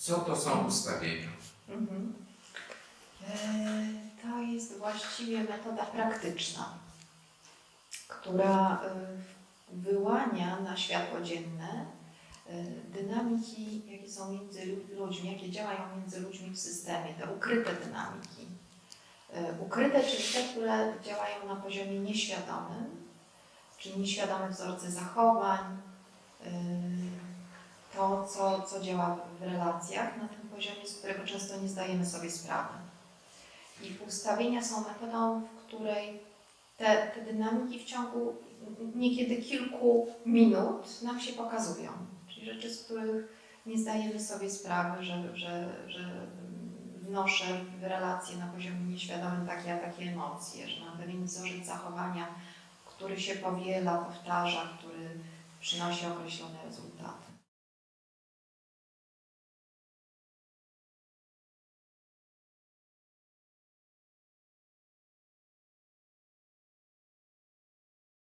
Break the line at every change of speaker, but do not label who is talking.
Co to są ustawienia?
Mhm. E, To jest właściwie metoda praktyczna, która e, wyłania na światło dzienne e, dynamiki, jakie są między lu- ludźmi, jakie działają między ludźmi w systemie, te ukryte dynamiki. Ukryte, czyli te, które działają na poziomie nieświadomym, czyli nieświadome wzorce zachowań, co, co działa w relacjach na tym poziomie, z którego często nie zdajemy sobie sprawy. I ustawienia są metodą, w której te, te dynamiki w ciągu niekiedy kilku minut nam się pokazują. Czyli rzeczy, z których nie zdajemy sobie sprawy, że, że, że wnoszę w relacje na poziomie nieświadomym takie a takie emocje, że mam pewien wzorzec zachowania, który się powiela, powtarza, który przynosi określone rezultaty.